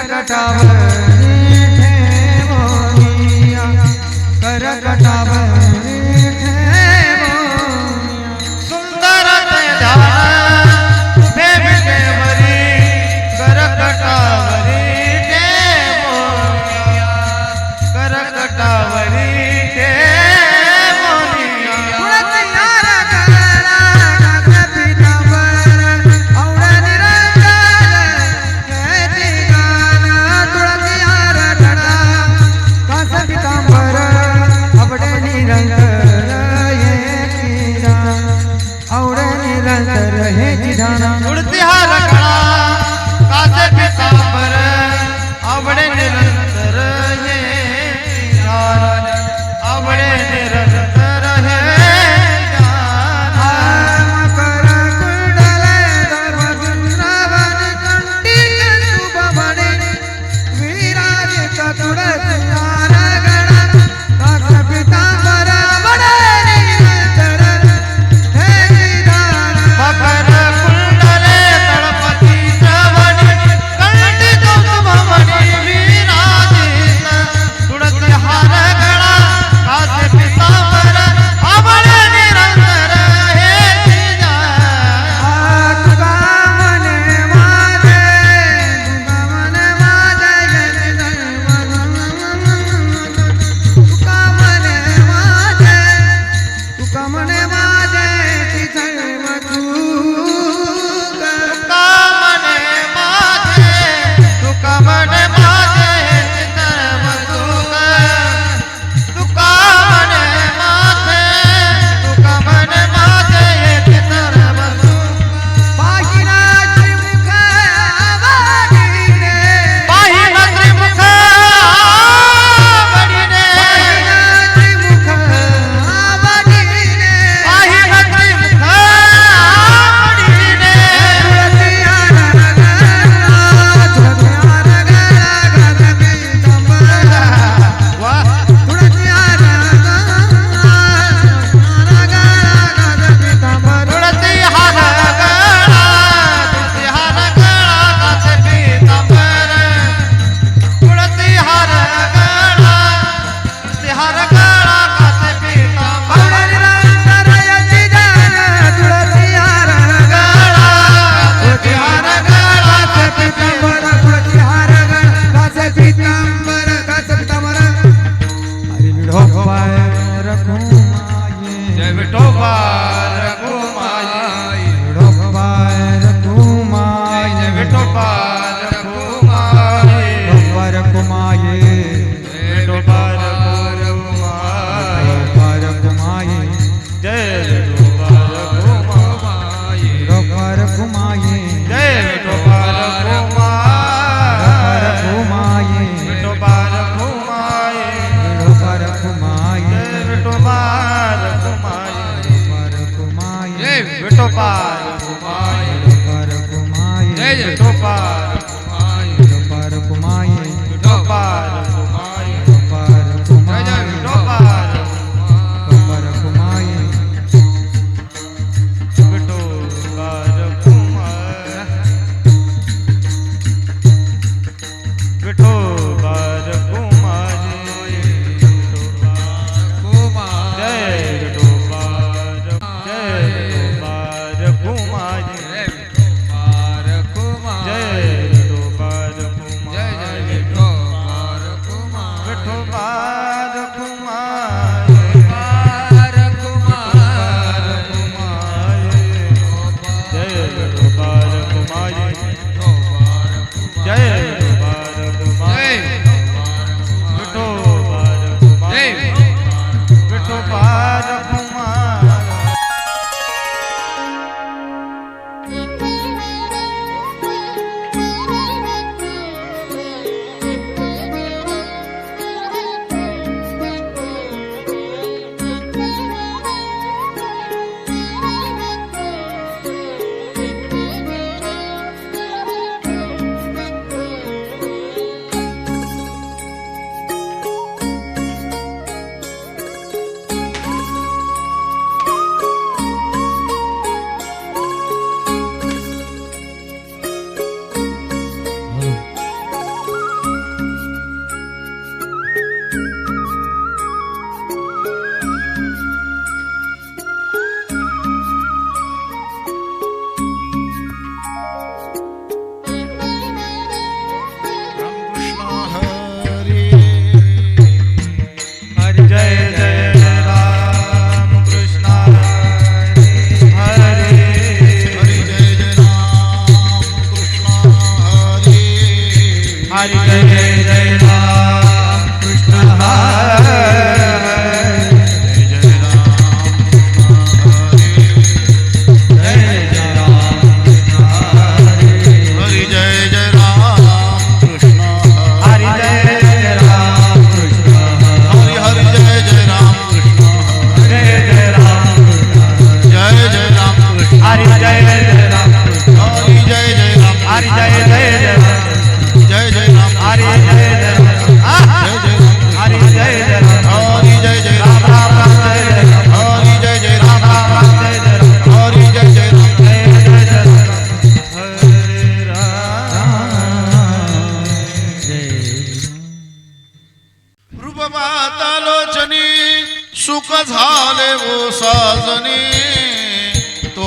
करकटावरी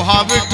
have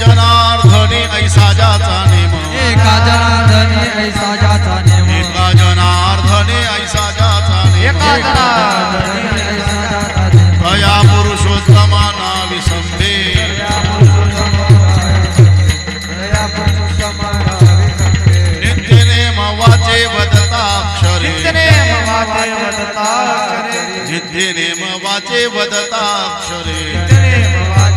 जनार्दने ऐसा जाचा name. एका जनार्दने ऐसा जाचा नेम। एका जनार्दने ऐसा जाचा नेम। दया पुरुषोत्तमा ना विसंधे नित्य नेम वाचे वदताक्षरे नित्य नेम वाचे वदताक्षरे। नित्य नेम वाचे वदताक्षरे। नित्य